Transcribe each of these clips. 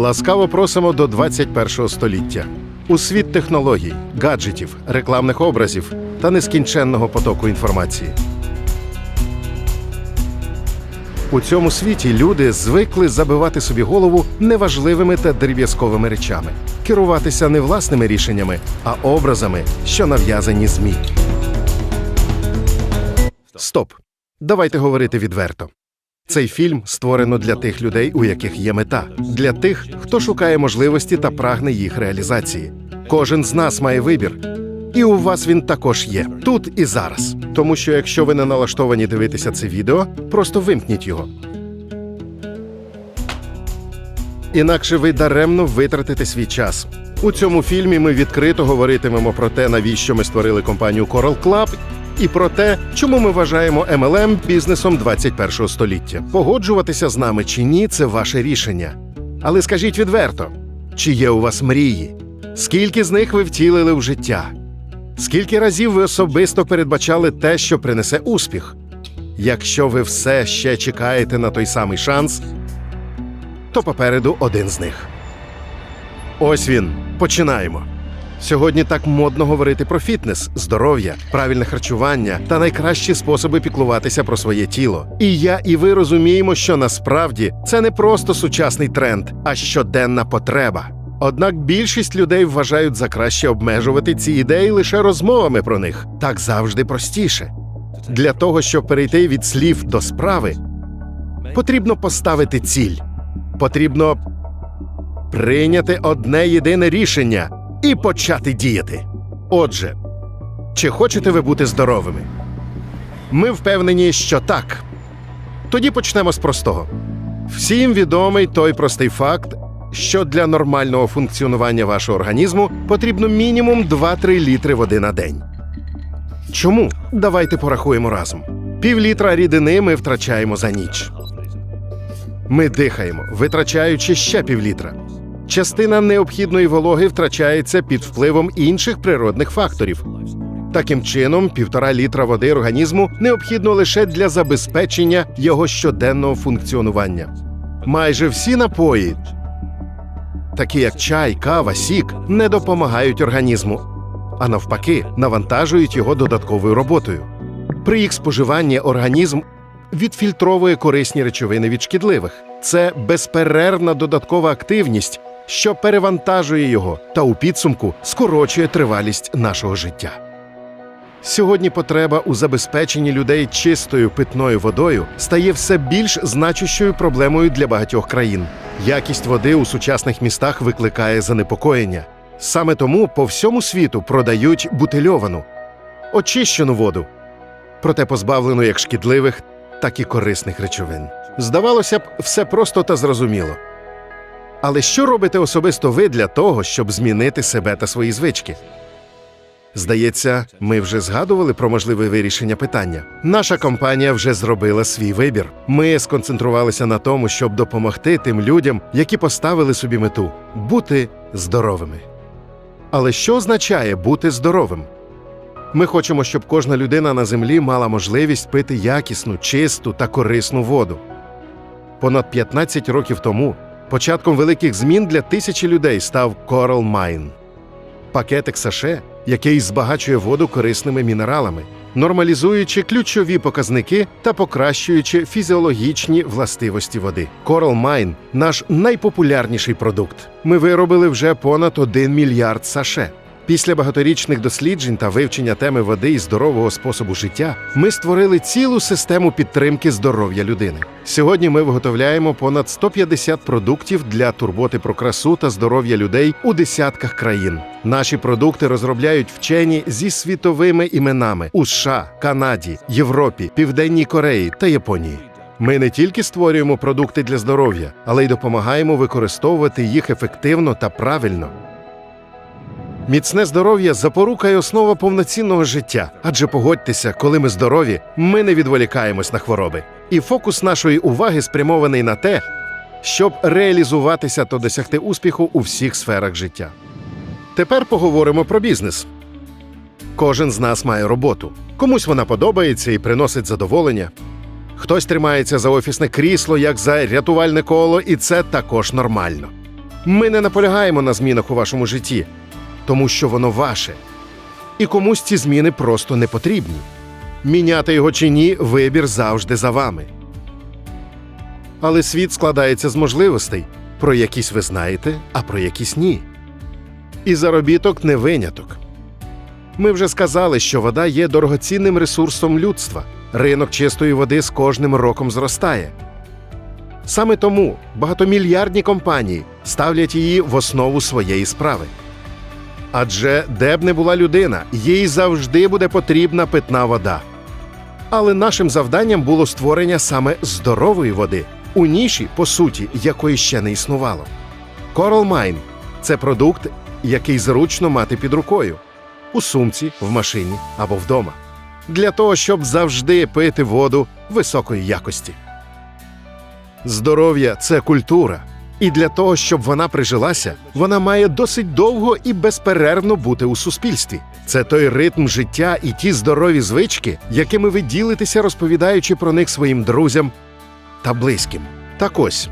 Ласкаво просимо до 21 століття. У світ технологій, гаджетів, рекламних образів та нескінченного потоку інформації. У цьому світі люди звикли забивати собі голову неважливими та дріб'язковими речами, керуватися не власними рішеннями, а образами, що нав'язані ЗМІ. Стоп! Давайте говорити відверто. Цей фільм створено для тих людей, у яких є мета, для тих, хто шукає можливості та прагне їх реалізації. Кожен з нас має вибір, і у вас він також є тут і зараз. Тому що якщо ви не налаштовані дивитися це відео, просто вимкніть його. Інакше ви даремно витратите свій час. У цьому фільмі ми відкрито говоритимемо про те, навіщо ми створили компанію Coral Club, і про те, чому ми вважаємо MLM бізнесом 21 століття. Погоджуватися з нами чи ні, це ваше рішення. Але скажіть відверто, чи є у вас мрії? Скільки з них ви втілили в життя? Скільки разів ви особисто передбачали те, що принесе успіх? Якщо ви все ще чекаєте на той самий шанс, то попереду один з них. Ось він. Починаємо. Сьогодні так модно говорити про фітнес, здоров'я, правильне харчування та найкращі способи піклуватися про своє тіло. І я, і ви розуміємо, що насправді це не просто сучасний тренд, а щоденна потреба. Однак більшість людей вважають за краще обмежувати ці ідеї лише розмовами про них. Так завжди простіше. Для того, щоб перейти від слів до справи, потрібно поставити ціль. Потрібно прийняти одне єдине рішення і почати діяти. Отже, чи хочете ви бути здоровими? Ми впевнені, що так. Тоді почнемо з простого. Всім відомий той простий факт, що для нормального функціонування вашого організму потрібно мінімум 2-3 літри води на день. Чому? Давайте порахуємо разом. Пів літра рідини ми втрачаємо за ніч. Ми дихаємо, витрачаючи ще півлітра. Частина необхідної вологи втрачається під впливом інших природних факторів. Таким чином, півтора літра води організму необхідно лише для забезпечення його щоденного функціонування. Майже всі напої, такі як чай, кава, сік, не допомагають організму, а навпаки, навантажують його додатковою роботою. При їх споживанні організм відфільтровує корисні речовини від шкідливих. Це безперервна додаткова активність, що перевантажує його та у підсумку скорочує тривалість нашого життя. Сьогодні потреба у забезпеченні людей чистою питною водою стає все більш значущою проблемою для багатьох країн. Якість води у сучасних містах викликає занепокоєння. Саме тому по всьому світу продають бутильовану, очищену воду, проте позбавлену як шкідливих, так і корисних речовин. Здавалося б, все просто та зрозуміло. Але що робите особисто ви для того, щоб змінити себе та свої звички? Здається, ми вже згадували про можливе вирішення питання. Наша компанія вже зробила свій вибір. Ми сконцентрувалися на тому, щоб допомогти тим людям, які поставили собі мету бути здоровими. Але що означає бути здоровим? Ми хочемо, щоб кожна людина на землі мала можливість пити якісну, чисту та корисну воду. Понад 15 років тому початком великих змін для тисячі людей став Coral Mine – пакетик саше, який збагачує воду корисними мінералами, нормалізуючи ключові показники та покращуючи фізіологічні властивості води. Coral Mine – наш найпопулярніший продукт. Ми виробили вже понад 1 мільярд саше. Після багаторічних досліджень та вивчення теми води і здорового способу життя ми створили цілу систему підтримки здоров'я людини. Сьогодні ми виготовляємо понад 150 продуктів для турботи про красу та здоров'я людей у десятках країн. Наші продукти розробляють вчені зі світовими іменами у США, Канаді, Європі, Південній Кореї та Японії. Ми не тільки створюємо продукти для здоров'я, але й допомагаємо використовувати їх ефективно та правильно. Міцне здоров'я запорука й основа повноцінного життя. Адже погодьтеся, коли ми здорові, ми не відволікаємось на хвороби. І фокус нашої уваги спрямований на те, щоб реалізуватися та досягти успіху у всіх сферах життя. Тепер поговоримо про бізнес. Кожен з нас має роботу. Комусь вона подобається і приносить задоволення. Хтось тримається за офісне крісло, як за рятувальне коло, і це також нормально. Ми не наполягаємо на змінах у вашому житті, тому що воно ваше. І комусь ці зміни просто не потрібні. Міняти його чи ні, вибір завжди за вами. Але світ складається з можливостей, про якісь ви знаєте, а про якісь ні. І заробіток не виняток. Ми вже сказали, що вода є дорогоцінним ресурсом людства. Ринок чистої води з кожним роком зростає. Саме тому багатомільярдні компанії ставлять її в основу своєї справи. Адже де б не була людина, їй завжди буде потрібна питна вода. Але нашим завданням було створення саме здорової води у ніші, по суті, якої ще не існувало. Coral Mine – це продукт, який зручно мати під рукою у сумці, в машині або вдома, для того, щоб завжди пити воду високої якості. Здоров'я це культура, і для того, щоб вона прижилася, вона має досить довго і безперервно бути у суспільстві. Це той ритм життя і ті здорові звички, якими ви ділитеся, розповідаючи про них своїм друзям та близьким. Так ось.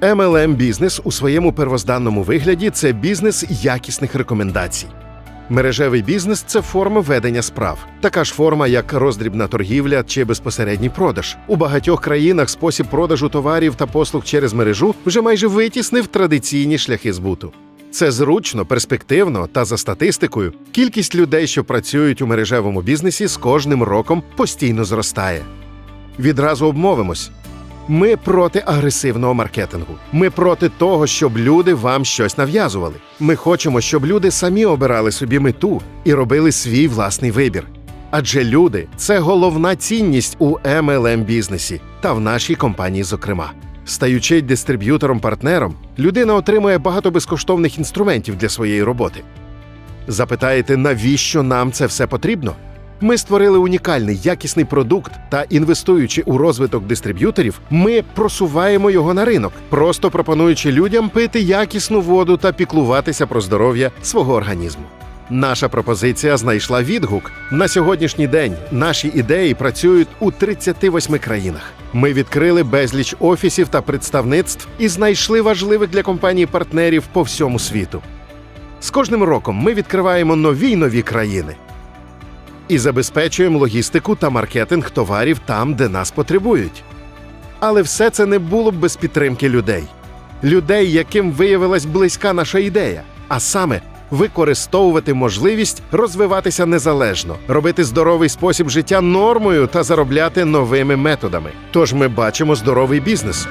MLM бізнес у своєму первозданному вигляді це бізнес якісних рекомендацій. Мережевий бізнес це форма ведення справ, така ж форма, як роздрібна торгівля чи безпосередній продаж. У багатьох країнах спосіб продажу товарів та послуг через мережу вже майже витіснив традиційні шляхи збуту. Це зручно, перспективно та за статистикою, кількість людей, що працюють у мережевому бізнесі, з кожним роком постійно зростає. Відразу обмовимось. Ми проти агресивного маркетингу. Ми проти того, щоб люди вам щось нав'язували. Ми хочемо, щоб люди самі обирали собі мету і робили свій власний вибір. Адже люди це головна цінність у MLM бізнесі та в нашій компанії, зокрема. Стаючи дистриб'ютором-партнером, людина отримує багато безкоштовних інструментів для своєї роботи. Запитаєте, навіщо нам це все потрібно? Ми створили унікальний якісний продукт та інвестуючи у розвиток дистриб'юторів, ми просуваємо його на ринок, просто пропонуючи людям пити якісну воду та піклуватися про здоров'я свого організму. Наша пропозиція знайшла відгук. На сьогоднішній день наші ідеї працюють у 38 країнах. Ми відкрили безліч офісів та представництв і знайшли важливих для компанії партнерів по всьому світу. З кожним роком ми відкриваємо нові й нові країни і забезпечуємо логістику та маркетинг товарів там, де нас потребують. Але все це не було б без підтримки людей, людей, яким виявилась близька наша ідея, а саме використовувати можливість розвиватися незалежно, робити здоровий спосіб життя нормою та заробляти новими методами. Тож ми бачимо здоровий бізнес.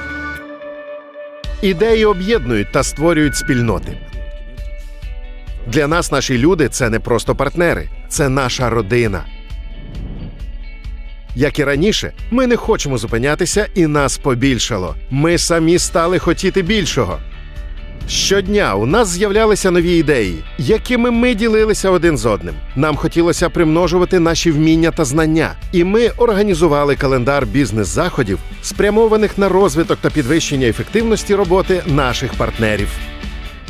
Ідеї об'єднують та створюють спільноти. Для нас наші люди це не просто партнери, це наша родина. Як і раніше, ми не хочемо зупинятися, і нас побільшало. Ми самі стали хотіти більшого. Щодня у нас з'являлися нові ідеї, якими ми ділилися один з одним. Нам хотілося примножувати наші вміння та знання, і ми організували календар бізнес-заходів, спрямованих на розвиток та підвищення ефективності роботи наших партнерів.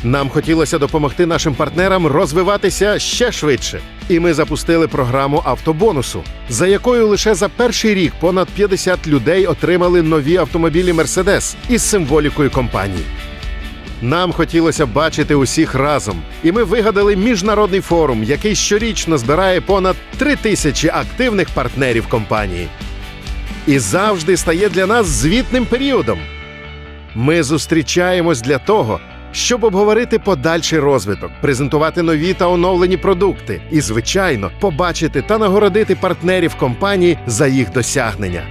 Нам хотілося допомогти нашим партнерам розвиватися ще швидше. І ми запустили програму автобонусу, за якою лише за перший рік понад 50 людей отримали нові автомобілі Мерседес із символікою компанії. Нам хотілося бачити усіх разом, і ми вигадали міжнародний форум, який щорічно збирає понад три тисячі активних партнерів компанії. І завжди стає для нас звітним періодом. Ми зустрічаємось для того, щоб обговорити подальший розвиток, презентувати нові та оновлені продукти і, звичайно, побачити та нагородити партнерів компанії за їх досягнення.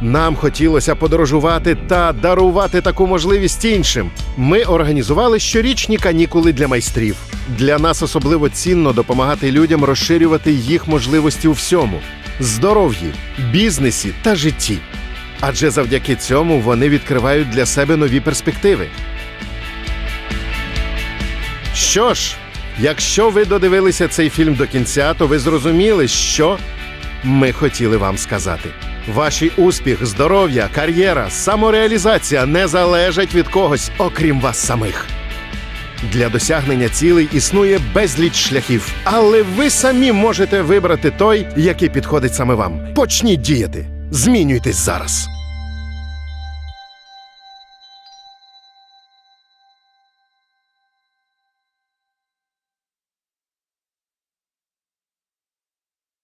Нам хотілося подорожувати та дарувати таку можливість іншим. Ми організували щорічні канікули для майстрів. Для нас особливо цінно допомагати людям розширювати їх можливості у всьому здоров'ї, бізнесі та житті. Адже завдяки цьому вони відкривають для себе нові перспективи. Що ж, якщо ви додивилися цей фільм до кінця, то ви зрозуміли, що ми хотіли вам сказати. Ваші успіх, здоров'я, кар'єра, самореалізація не залежать від когось, окрім вас самих. Для досягнення цілей існує безліч шляхів, але ви самі можете вибрати той, який підходить саме вам. Почніть діяти. Змінюйтесь зараз.